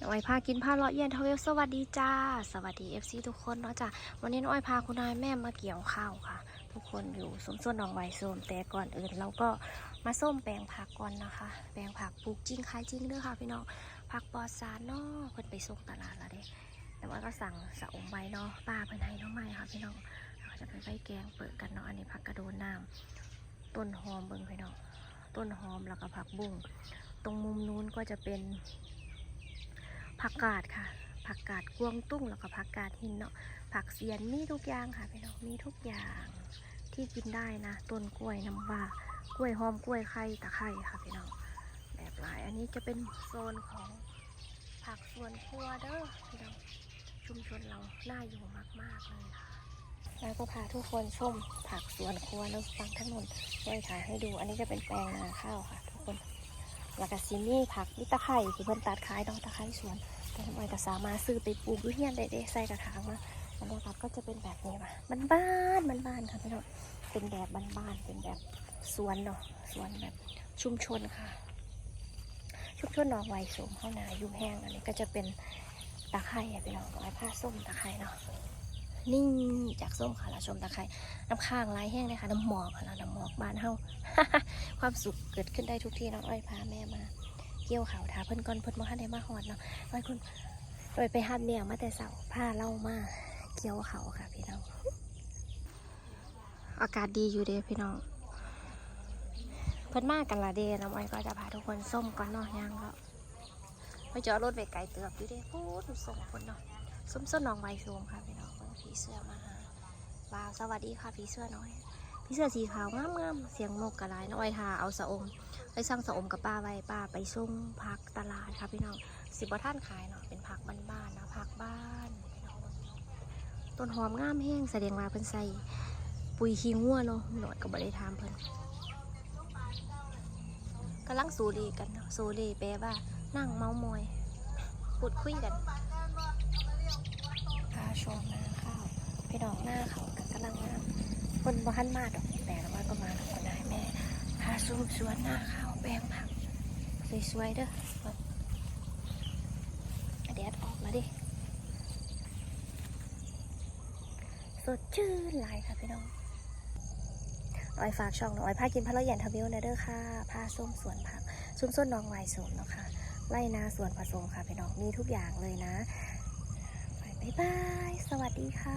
น้องอ้อยพากินผ้าเลาะเย็นทเวลสวัสดีจ้า สวัสดี FC ทุกคนเนาะจ้ะวันนี้น้องอ้อยพาคุณนายแม่มาเกี่ยวข้าวค่ะ ทุกคนอยู่สมส่วนหนองไวโซมแต่ก่อนอื่นเราก็มาส้มแปลงผักก่อนนะคะ แปลงผักปลูกจริงขายจริงเด้อค่ะพี่น้องผักปลอดสารเนาะเพิ่นไปส่งตลาดแล้วเด้แต่ว่าก็สั่งสะอมไว้เนาะป้าเพิ่นให้เน้องใหม่ค่ะพี่น้องเราก็จะไปไว้แกงเปิดกันเนาะอันนี้ผักกระโดนน้ำต้นหอมเบิ่งพี่น้องต้นหอมแล้วก็ผักบุ้งตรงมุมนู้นก็จะเป็น ผักกาดค่ะ ผักกาดกวงตุ้งแล้วก็ผักกาดหินเนาะ ผักเสียนมีทุกอย่างค่ะพี่น้องมีทุกอย่างที่กินได้นะ ต้นกล้วยน้ำว้ากล้วยหอมกล้วยไข่ตะไคร่ค่ะพี่น้องแบบหลายอันนี้จะเป็นโซนของผักสวนครัวเด้อพี่น้องชุมชนเราน่าอยู่มาก ๆ เลยค่ะ แล้วก็พาทุกคนชมผักสวนครัวแล้วฟังถนนไว้ถ่ายให้ดู อันนี้จะเป็นแปลงนาข้าวค่ะ ทุกคนแล้วก็ซิมี่ผักมิตะไคร่ที่เพิ่นตัดขายดอกตะไคร่สวน แต่ทำไมก็สามารถซื้อไปปลูกยู่เฮียนได้เด้ใส่กระถางมาบรรยากาศก็จะเป็นแบบนี้มาบ้านบ้านบ้านบ้านค่ะพี่น้องเป็นแบบบ้านบ้านๆเป็นแบบสวนเนาะสวนแบบชุมชนค่ะ ชุมชนนองไวสูงเข้านายุ่งแห้งอันนี้ก็จะเป็นตะไคร่พี่น้องไม้ผ้าส้มตะไคร่เนาะนิ่งจากส้มค่ะเราชมตะไคร่น้ำข้างลายแห้งเลยค่ะน้ำหมอกค่ะเราน้ำหมอกบานเฮาความสุขเกิดขึ้นได้ทุกที่น้องอ้อยพาแม่มา เกี่ยวเขาวทาเพิ่นก่อนเพิ่นบ่ทันได้มาฮอดเนาะไว้คุณโดยไปหับเนี่ยมาแต่เสาผ้าเล่ามาเกี่ยวเขาวค่ะพี่น้อง อากาศดีอยู่เด้พี่น้อง เพิ่นมากันละเดน้ำอ้อยก็จะพาทุกคนส้มก่อนเนาะยังก็ไปจอดรถไปไกลเตือบอยู่เด้พูดส่งคนเนาะส้มส้นน้องไวซูมค่ะพี่น้องเพิ่นผีเสื้อมาหาว้าวสวัสดีค่ะผีเสื้อน้อย ผีเสื้อสีขาวงามๆเสียงนกกระไรน้องอ้อยทาเอาสะอมไปสั่งสะอมกับป้าไว้ป้าไปส่งผักตลาดค่ะพี่น้องสิบท่านขายเนาะเป็นผักบ้านๆนะผักบ้านต้นหอมงามแห้งแสดงว่าเพิ่นใส่ปุ๋ยขี้งัวเนาะหน่อยก็บ่ได้ทามเพิ่นกำลังสูรีกันเนาะสูรีแปลว่านั่งเมามอยพูดคุยกันพาชมนาข้าวพี่น้องหน้าเขากันกำลังงามคน บ่ทันมาดอกแต่ละว่าก็มาดอกคนได้แม่พาซูมสวนหน้าขาวแปลงผักสวยๆเด้อแดดออกมาดิสดชื่นหลายค่ะพี่น้องออยฝากช่องหน่อยพากินพะเลาะหยันทวิวนะเด้อค่ะพาส้มสวนผักซุมส้นน้องไวสมเนาะค่ะไล่นาสวนผสมค่ะพี่น้องมีทุกอย่างเลยนะ บ๊ายบาย สวัสดีค่ะ